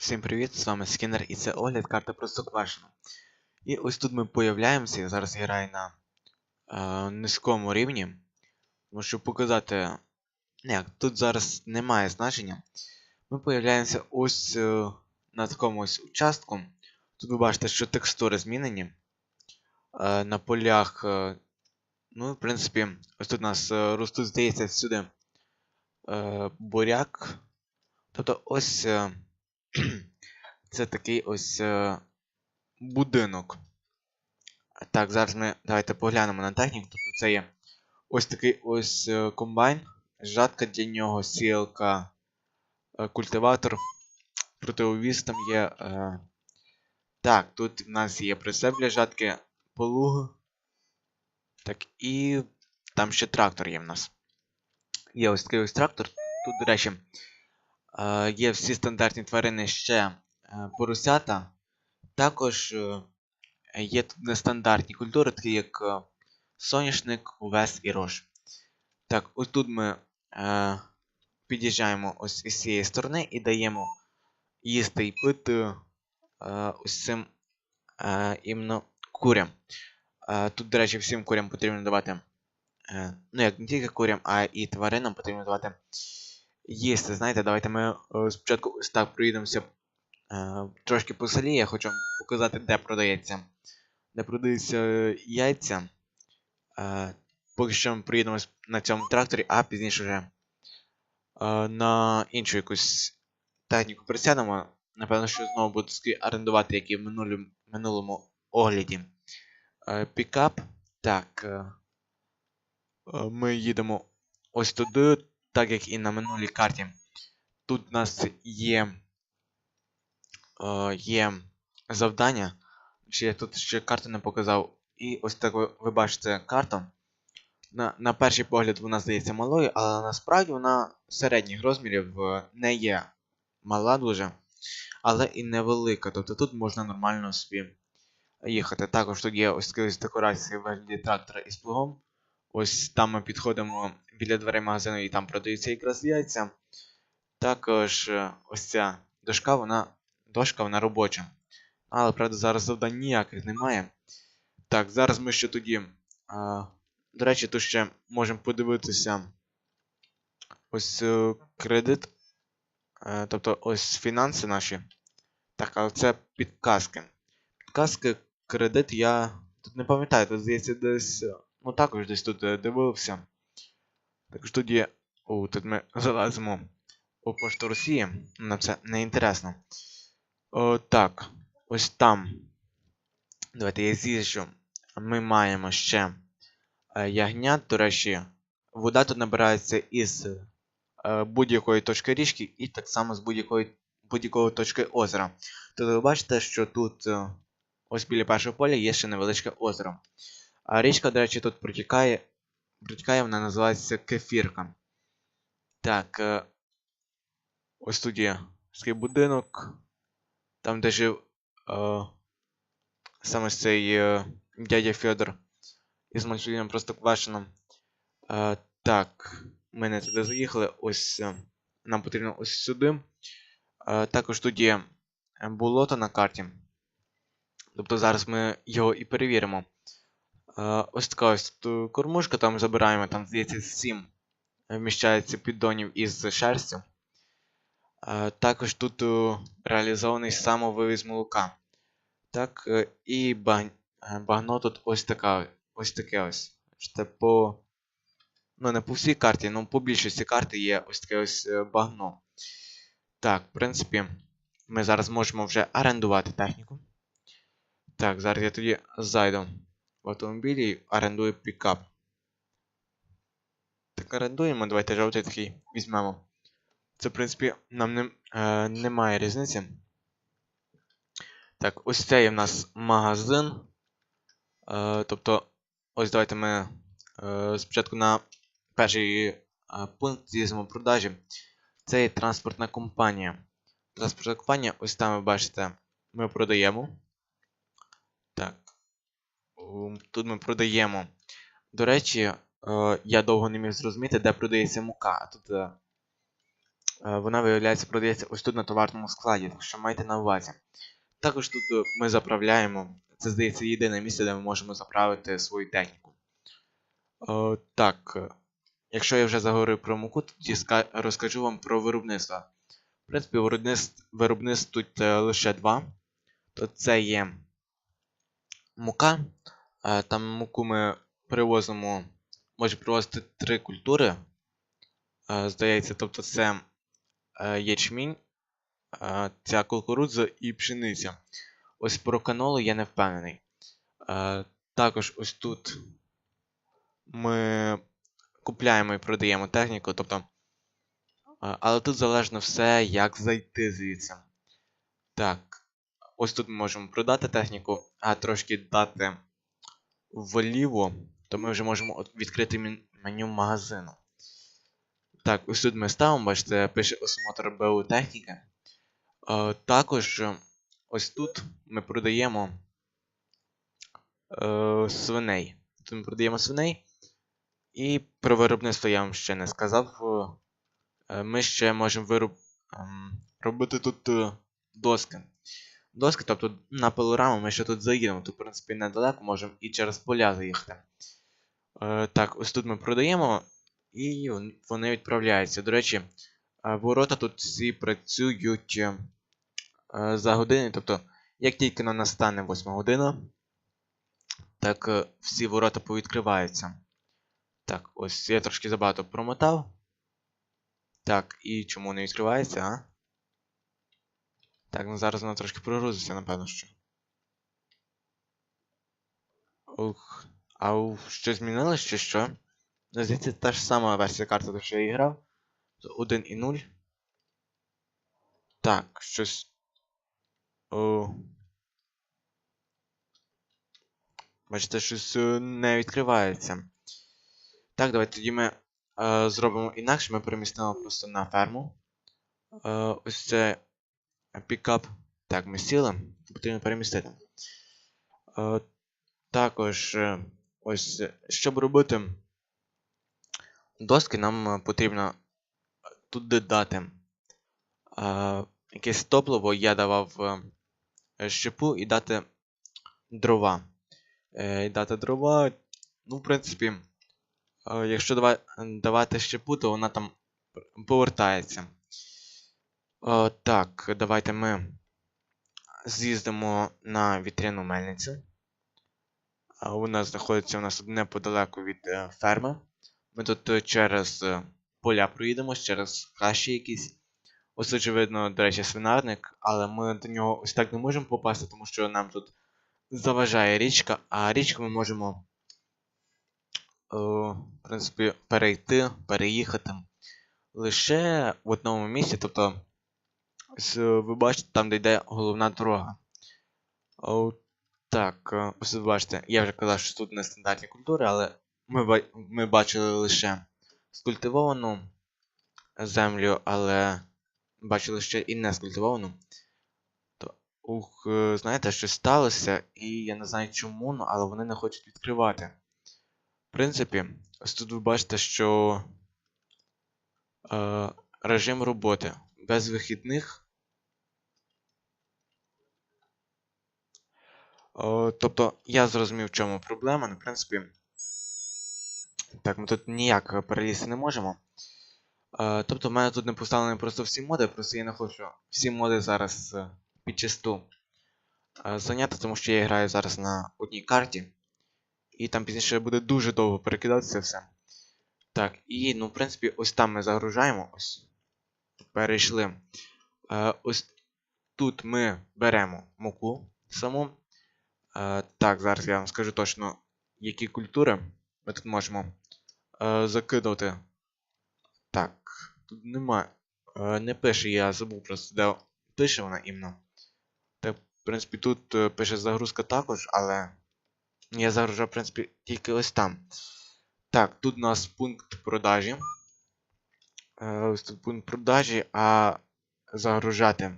Всім привіт, з вами Скінер і це огляд карти Простоквашино. І ось тут ми появляємося, я зараз граю на е, низькому рівні. Тому щоб показати. Ні, тут зараз немає значення. Ми появляємося ось е, на такому ось участку. Тут ви бачите, що текстури змінені. Е, на полях. Е, ну, в принципі, ось тут у нас е, ростуть, здається, всюди е, буряк. Тобто ось. Е, це такий ось е, будинок. Так, зараз ми давайте поглянемо на техніку. Тобто це є ось такий ось е, комбайн, жатка для нього, сілка, е, культиватор, противовіз там є. Е, так, тут в нас є прицеп для жатки, полуг. Так, і там ще трактор є в нас. Є ось такий ось трактор. Тут, до речі, є всі стандартні тварини ще е, поросята. Також е, є тут нестандартні культури, такі як е, соняшник, овес і рож. Так, ось тут ми під'їжджаємо ось із цієї сторони і даємо їсти і пити ось цим іменно курям. Тут, до речі, всім курям потрібно давати. Ну, як не тільки курям, а і тваринам потрібно давати їсти. Знаєте, давайте ми е, спочатку ось так проїдемося е, трошки по селі. Я хочу вам показати, де продається. Де продаються е, яйця. Е, поки що ми проїдемось на цьому тракторі, а пізніше вже е, на іншу якусь техніку присядемо. Напевно, що знову буду орендувати, як і в минулому, минулому огляді. Е, пікап. Так. Е, ми їдемо ось туди, так як і на минулій карті. Тут у нас є. Е, є завдання. Чи я тут ще карту не показав. І ось так ви, ви бачите карту. На, на перший погляд вона здається малою, але насправді вона середніх розмірів е, не є мала дуже, але і невелика. Тобто тут можна нормально собі їхати. Також тут є ось такі декорації в вигляді трактора із плугом. Ось там ми підходимо біля дверей магазину і там продаються якраз яйця. Також е, ось ця дошка, вона дошка, вона робоча. Але, правда, зараз завдань ніяких немає. Так, зараз ми ще тоді. А, до речі, тут ще можемо подивитися ось е, кредит. Е, тобто ось фінанси наші. Так, але це підказки. Підказки, кредит я. Тут не пам'ятаю, тут здається десь. Ну також десь тут е, дивився. Також тут є. О, тут ми залазимо у пошту Росії. Нам це не інтересно. О, так. Ось там. Давайте я з'їжджу. Ми маємо ще е, ягнят. До речі, вода тут набирається із е, будь-якої точки річки і так само з будь-якої будь-якої точки озера. Тобто ви бачите, що тут ось біля першого поля є ще невеличке озеро. А річка, до речі, тут протікає. Протікає, вона називається Кефірка. Так. Е, ось тут є такий будинок. Там, де жив е, саме цей е, дядя Федор із мультфільмом Простоквашино. Е, так, ми не туди заїхали. Ось е, нам потрібно ось сюди. Е, також тут є болото на карті. Тобто зараз ми його і перевіримо. Е, ось така ось тут кормушка, там забираємо, там здається 7 вміщається піддонів із шерстю. Е, Також тут е, реалізований самовивіз молока. Так, е, і е, багно тут ось така, ось таке ось. Що по. Ну, не по всій карті, ну по більшості карти є ось таке ось е, багно. Так, в принципі, ми зараз можемо вже орендувати техніку. Так, зараз я тоді зайду в автомобілі і орендую пікап. Так, орендуємо, давайте жовтий такий візьмемо. Це, в принципі, нам не, е, немає різниці. Так, ось цей у нас магазин. Е, тобто, ось давайте ми е, спочатку на перший е, пункт з'їздимо продажі. Це є транспортна компанія. Транспортна компанія, ось там ви бачите, ми продаємо. Ум, Тут ми продаємо. До речі, е, я довго не міг зрозуміти, де продається мука. Тут е, Е, Вона, виявляється, продається ось тут на товарному складі, так що майте на увазі. Також тут ми заправляємо. Це, здається, єдине місце, де ми можемо заправити свою техніку. Так, якщо я вже заговорив про муку, тоді розкажу вам про виробництво. В принципі, виробництв, виробництв тут лише два. То це є мука. Там муку ми привозимо, може привозити три культури. Здається, тобто це е, ячмінь, ця кукурудза і пшениця. Ось про канолу я не впевнений. Також ось тут ми купляємо і продаємо техніку, тобто. Але тут залежно все, як зайти звідси. Так. Ось тут ми можемо продати техніку, а трошки дати вліво, то ми вже можемо відкрити меню магазину. Так, ось тут ми ставимо, бачите, пише осмотр БУ техніки. Е, також е, ось тут ми продаємо е, свиней. Тут ми продаємо свиней. І про виробництво я вам ще не сказав. Е, Ми ще можемо вироб... ем, робити тут е, доски. Доски, тобто на пилораму ми ще тут заїдемо. Тут, в принципі, недалеко можемо і через поля заїхати. Е, так, ось тут ми продаємо, і вони відправляються. До речі, е, ворота тут всі працюють е, за години. Тобто, як тільки на настане 8 година, так всі ворота повідкриваються. Так, ось я трошки забагато промотав. Так, і чому не відкривається, а? Так, ну зараз вона трошки прогрузиться, напевно, що. Ух. А що змінилось чи що? Ну, Здається, та ж сама версія карти, до що я грав. 1 і 0. Так, щось. О. Бачите, щось е, не відкривається. Так, давайте тоді ми е, зробимо інакше. Ми перемістимо просто на ферму. Е, ось це пікап. Так, ми сіли. Потрібно перемістити. Е, також, е, ось, е, щоб робити доски, нам е, потрібно туди дати е, якесь топливо. Я давав е, щепу і дати дрова. Е, дати дрова. Ну, в принципі, е, якщо давати щепу, то вона там повертається. Е, так, давайте ми з'їздимо на вітряну мельницю. Вона знаходиться у нас неподалеку від е, ферми. Ми тут е, через е, поля проїдемось, через хащі якісь. Ось очевидно, до речі, свинарник, але ми до нього ось так не можемо попасти, тому що нам тут заважає річка, а річку ми можемо, е, в принципі, перейти, переїхати лише в одному місці, тобто, е, ви бачите, там де йде головна дорога. О, так, е, ось ви бачите, я вже казав, що тут не стандартні культури, але ми, ми бачили лише скультивовану землю, але бачили ще і не скультивовану. То, ух, е, знаєте, щось сталося, і я не знаю чому, ну, але вони не хочуть відкривати. В принципі, ось тут ви бачите, що е, режим роботи без вихідних. Тобто я зрозумів, в чому проблема. Ну, в принципі. Так, ми тут ніяк перелізти не можемо. Е, тобто в мене тут не поставлені просто всі моди, просто я не хочу всі моди зараз е, підчисту е, зайняти, тому що я граю зараз на одній карті. І там пізніше буде дуже довго перекидатися все. Так, і, ну, в принципі, ось там ми загружаємо. Ось. Перейшли. Ось тут ми беремо муку саму. Е, так, зараз я вам скажу точно, які культури ми тут можемо е, закидувати. Так, тут нема. Е, не пише, я забув просто, де пише вона іменно. Так, в принципі, тут пише загрузка також, але я загружав, в принципі, тільки ось там. Так, тут у нас пункт продажі. Ось тут пункт продажі, а загружати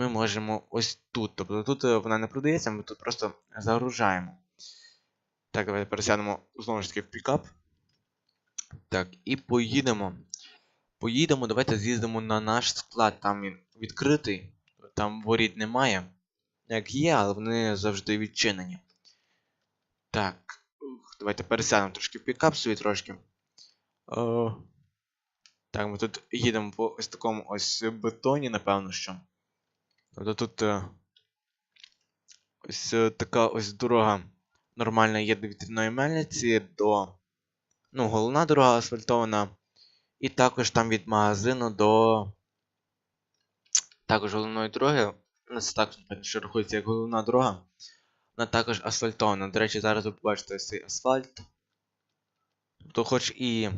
ми можемо ось тут. Тобто тут е, вона не продається, ми тут просто загружаємо. Так, давайте пересядемо знову ж таки в пікап. Так, і поїдемо. Поїдемо, давайте з'їздимо на наш склад. Там він відкритий, там воріт немає. Як є, але вони завжди відчинені. Так. Давайте пересядемо трошки в пікап собі трошки. О, так, ми тут їдемо по ось такому ось бетоні, напевно, що. Тобто тут е, ось е, така ось дорога нормальна є до вітряної мельниці до. Ну, головна дорога асфальтована. І також там від магазину до. Також головної дороги. Це також що рахується як головна дорога. Вона також асфальтована. До речі, зараз ви побачите ось цей асфальт. Тобто, хоч і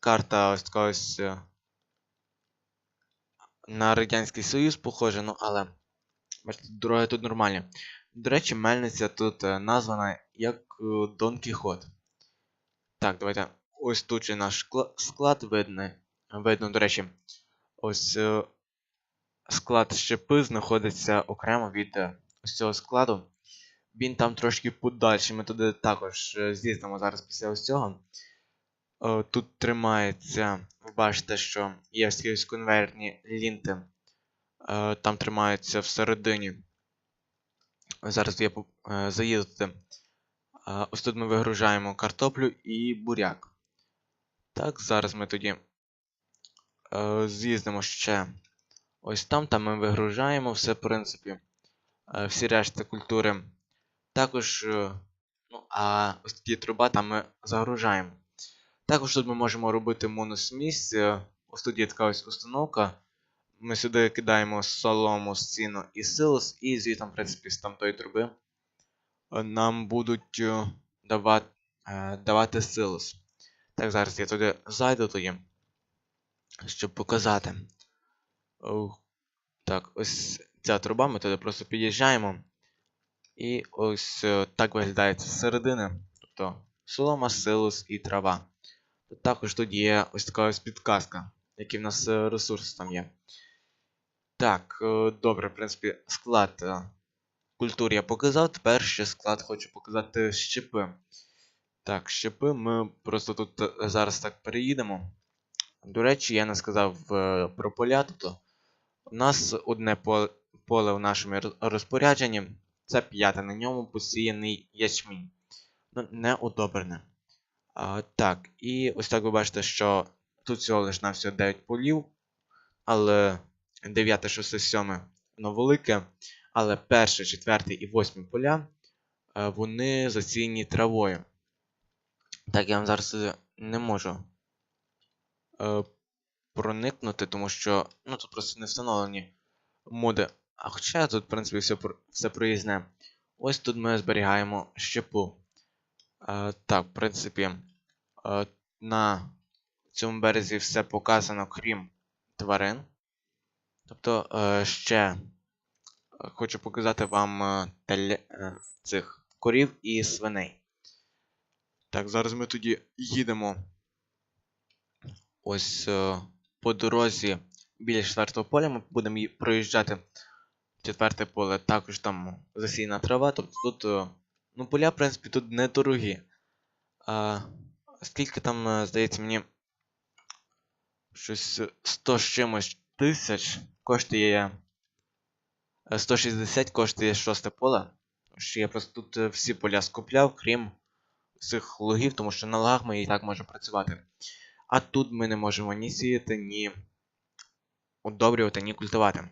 карта ось така ось е, на Радянський Союз похожа, ну але. Бачите, дороги тут нормальні. До речі, мельниця тут е, названа як е, Дон Кіхот. Так, давайте. Ось тут же наш склад видно. Видно, до речі, ось е, склад щепи знаходиться окремо від ось цього складу. Він там трошки подальший. Ми туди також з'їздимо зараз після ось цього. Е, Тут тримається, ви бачите, що є такі конвейерні лінти. Е, Там тримаються всередині. Зараз я е, заїду туди. Е, Ось тут ми вигружаємо картоплю і буряк. Так, зараз ми тоді е, з'їздимо ще ось там, там ми вигружаємо все, в принципі. Е, всі решта культури. Також, е, ну, а ось тоді труба там ми загружаємо. Також тут ми можемо робити моносмісь. е, Ось тут є така ось установка. Ми сюди кидаємо солому, сіно і силос, і звітом, в принципі, з тамтої труби е, нам будуть е, давати, давати силос. Так, зараз я туди зайду тоді, щоб показати. Так, ось ця труба, ми туди просто під'їжджаємо. І ось так виглядає це зсередини. Тобто солома, силос і трава. Також тут є ось така ось підказка, який в нас е, ресурс там є. Так, е, добре, в принципі, склад е, культур я показав. Тепер ще склад хочу показати щепи. Так, щепи ми просто тут зараз так переїдемо. До речі, я не сказав про поля. Тобто, у нас одне поле, в нашому розпорядженні. Це п'яте, на ньому посіяний ячмінь. Ну, не удобрене. Так, і ось так ви бачите, що тут всього лиш на всього 9 полів, але 9, 6, 7 воно велике, але перше, 4 і 8 поля е, вони засіяні травою. Так, я вам зараз е, не можу е, проникнути, тому що ну, тут просто не встановлені моди. А хоча тут, в принципі, все, проїзне. Ось тут ми зберігаємо щепу. Так, в принципі, на цьому березі все показано, крім тварин. Тобто, е, ще е, хочу показати вам е, е, цих корів і свиней. Так, зараз ми тоді їдемо ось е, по дорозі біля четвертого поля. Ми будемо проїжджати четверте поле, також там засіяна трава. Тобто тут е, ну, поля, в принципі, тут недорогі. Скільки там, е, здається, мені щось е, 100 з чимось тисяч коштує. е, 160 коштує шосте поле. Що я просто тут е, всі поля скупляв, крім цих лугів, тому що на лагах ми і так можемо працювати. А тут ми не можемо ні сіяти, ні удобрювати, ні культивати.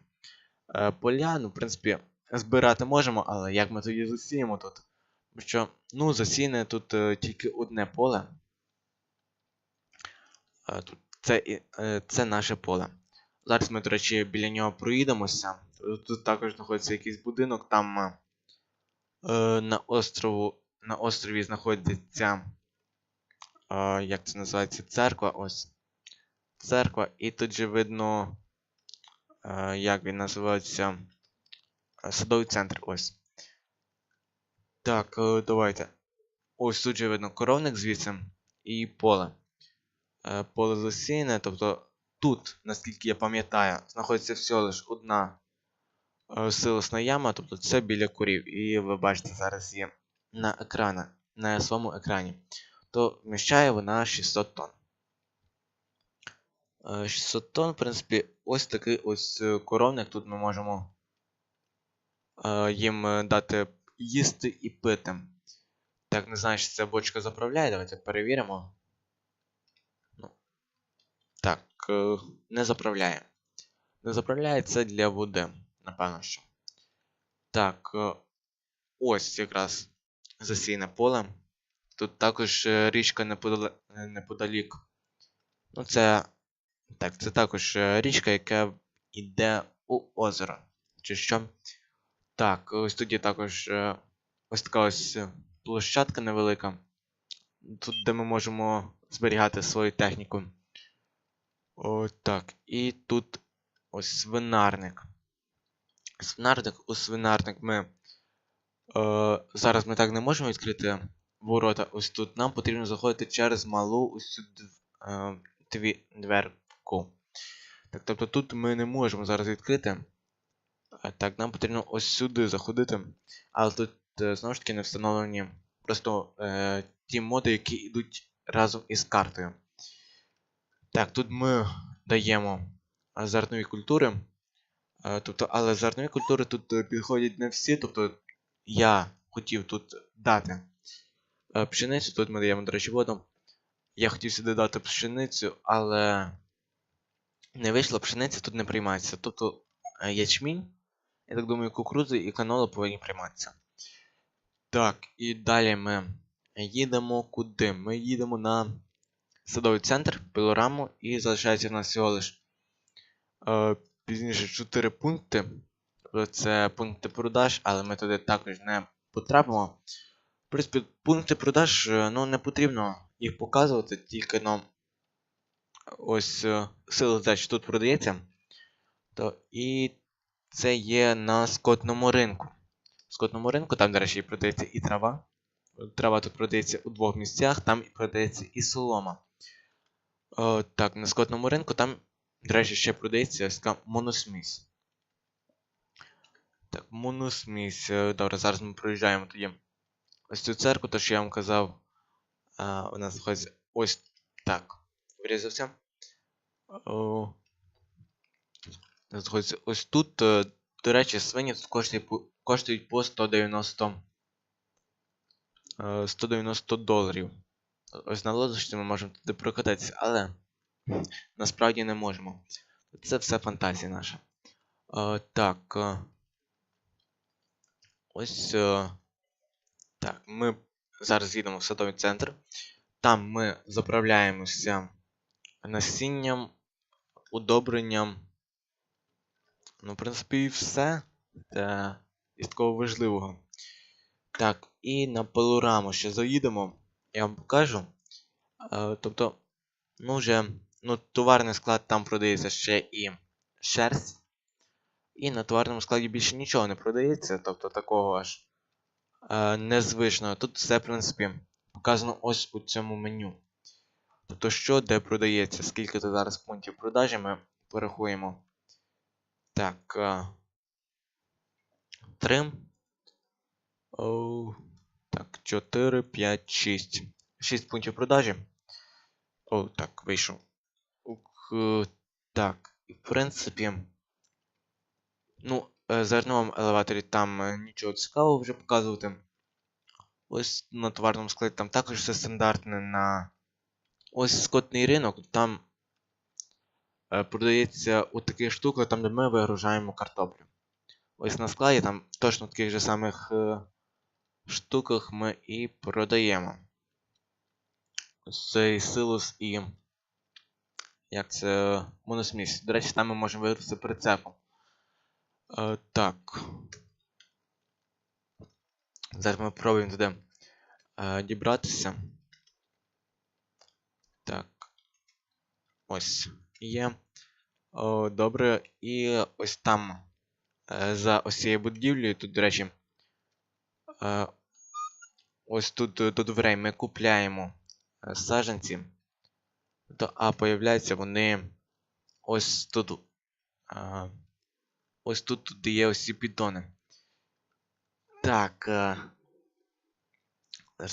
Е, поля, ну, в принципі, збирати можемо, але як ми тоді засіємо тут? Тому що, ну, засіяне тут е, тільки одне поле. Е, це, е, це наше поле. Зараз ми, до речі, біля нього проїдемося. Тут, також знаходиться якийсь будинок, там е, на, острову, на острові знаходиться. Як це називається? Церква. Ось. Церква, і тут же видно. Як він називається? Садовий центр, ось. Так, давайте. Ось тут же видно коровник звідси і поле. Е, Поле засіяне, тобто тут, наскільки я пам'ятаю, знаходиться всього лиш одна е, силосна яма, тобто це біля курів. І ви бачите, зараз є на екрані, на своєму екрані. То вміщає вона 600 тонн. Е, 600 тонн, в принципі, ось такий ось е, коровник. Тут ми можемо е, їм е, дати їсти і пити. Так, не знаю, чи ця бочка заправляє. Давайте перевіримо. Ну, так, е, не заправляє. Не заправляє це для води, напевно що. Так, е, ось якраз засійне поле. Тут також е, річка е, неподалік. Ну, це. Так, це також е, річка, яка йде у озеро. Чи що? Так, ось тут є також е, ось така ось е, площадка невелика. Тут, де ми можемо зберігати свою техніку. О, так. І тут ось свинарник. Свинарник у свинарник ми. Е, зараз ми так не можемо відкрити ворота ось тут. Нам потрібно заходити через малу ось цю е, дверку. Так, тобто тут ми не можемо зараз відкрити. Так, нам потрібно ось сюди заходити. Але тут е, знову ж таки не встановлені просто е, ті моди, які йдуть разом із картою. Так, тут ми даємо зернові культури. Е, тобто, але зернові культури тут е, підходять не всі. Тобто я хотів тут дати е, пшеницю, тут ми даємо, до речі, воду. Я хотів сюди дати пшеницю, але не вийшло, пшениця тут не приймається. Тобто ячмінь, я так думаю, кукурузи і канола повинні прийматися. Так, і далі ми їдемо куди? Ми їдемо на садовий центр, пилораму, і залишається в нас всього лиш е, пізніше 4 пункти. Це пункти продаж, але ми туди також не потрапимо. В принципі, пункти продаж, е, ну, не потрібно їх показувати, тільки нам ось е, сила здачі тут продається. То, і це є на скотному ринку. В скотному ринку, там, до речі, продається і трава. Трава тут продається у двох місцях, там і продається і солома. О, так, на скотному ринку там, до речі, ще продається така моносмісь. Так, моносмісь. Е, Добре, зараз ми проїжджаємо тоді ось цю церкву, то що я вам казав. А, у нас знаходиться ось так. Вирізався. О, ось тут. е, До речі, свині коштують по, коштують по 190 е, 190 доларів. Ось на лодочці ми можемо туди прокататися, але насправді не можемо. Це все фантазія наша. Е, так. е, Ось. е, Так, ми зараз їдемо в садовий центр. Там ми заправляємося насінням, удобренням. Ну, в принципі, і все. Це із такого важливого. Так, і на пилораму ще заїдемо. Я вам покажу. Е, тобто, ну вже, ну, товарний склад там продається ще і шерсть. І на товарному складі більше нічого не продається, тобто такого аж е, незвичного. Тут все, в принципі, показано ось у цьому меню. Тобто, що де продається, скільки тут зараз пунктів продажі ми порахуємо. Так. Е, 3. Оу. Так, 4, 5, 6. 6 пунктів продажі. О, так, вийшов. Е, Так, і в принципі. Ну, е, зерновому елеваторі там е, нічого цікавого вже показувати. Ось на товарному складі там також все стандартне на. Ось скотний ринок, там продається у таких там де ми вигружаємо картоплю. Ось на складі там точно таких же самих штуках ми і продаємо. Цей силус і. Як це. Моносміс. До речі, там ми можемо вигрузити прицепом. Е, так. Зараз ми пробуємо туди е, дібратися. Так. Ось. Є. О, добре. І ось там. Е, за ось цією будівлею, тут, до речі. Е, ось тут е, до дверей ми купляємо е, саджанці. То, а появляються вони ось тут. Е, ось тут, тут є ось ці піддони. Так. Е,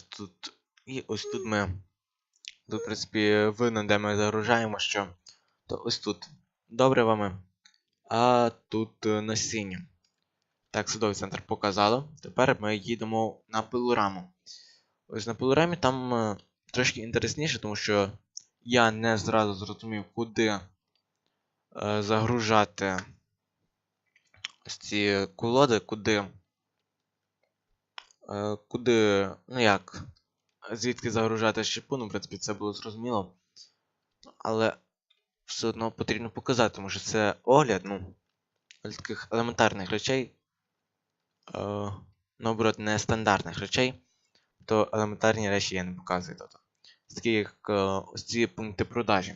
тут. І ось тут ми. Тут, в принципі, видно, де ми загружаємо, що то ось тут добривами, а тут е, насінням. Так, садовий центр показало. Тепер ми їдемо на пилораму. Ось на пилорамі там е, трошки інтересніше, тому що я не зразу зрозумів, куди е, загружати ось ці колоди, куди. Е, куди. Ну як. Звідки загружати щепу, ну, в принципі, це було зрозуміло. Але все одно потрібно показати, тому що це огляд, ну, таких елементарних речей. Е, наоборот, не стандартних речей, то елементарні речі я не показую. Тобто. Такі як е, ось ці пункти продажі.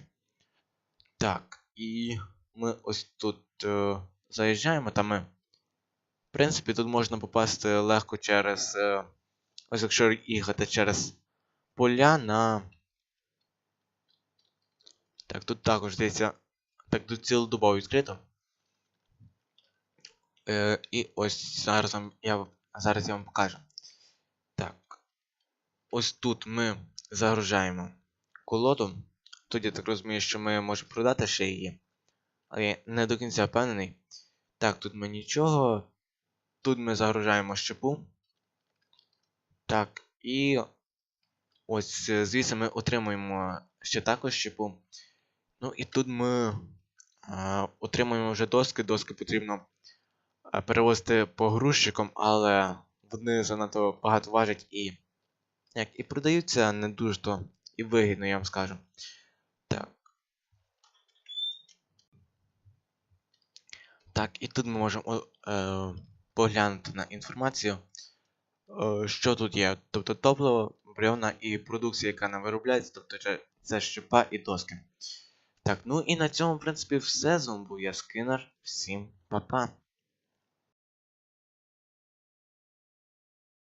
Так, і ми ось тут е, заїжджаємо, та ми. В принципі, тут можна попасти легко через. Ось якщо їхати через поля на. Так, тут також здається. Так, тут цілодобово відкрито. Е, і ось зараз вам, я, зараз я вам покажу. Так. Ось тут ми загружаємо колоду. Тут я так розумію, що ми можемо продати ще її. Але я не до кінця впевнений. Так, тут ми нічого. Тут ми загружаємо щепу. Так, і ось е, звідси ми отримуємо ще також щепу. Ну і тут ми а, отримуємо вже доски. Доски потрібно перевозити по грузчикам, але вони занадто багато важать і як і продаються не дуже то і вигідно, я вам скажу. Так. Так, і тут ми можемо е, поглянути на інформацію, е, що тут є. Тобто топливо, бревна і продукція, яка нам виробляється, тобто це, щепа і доски. Так, ну і на цьому, в принципі, все. З вами був я Скинер. Всім па-па.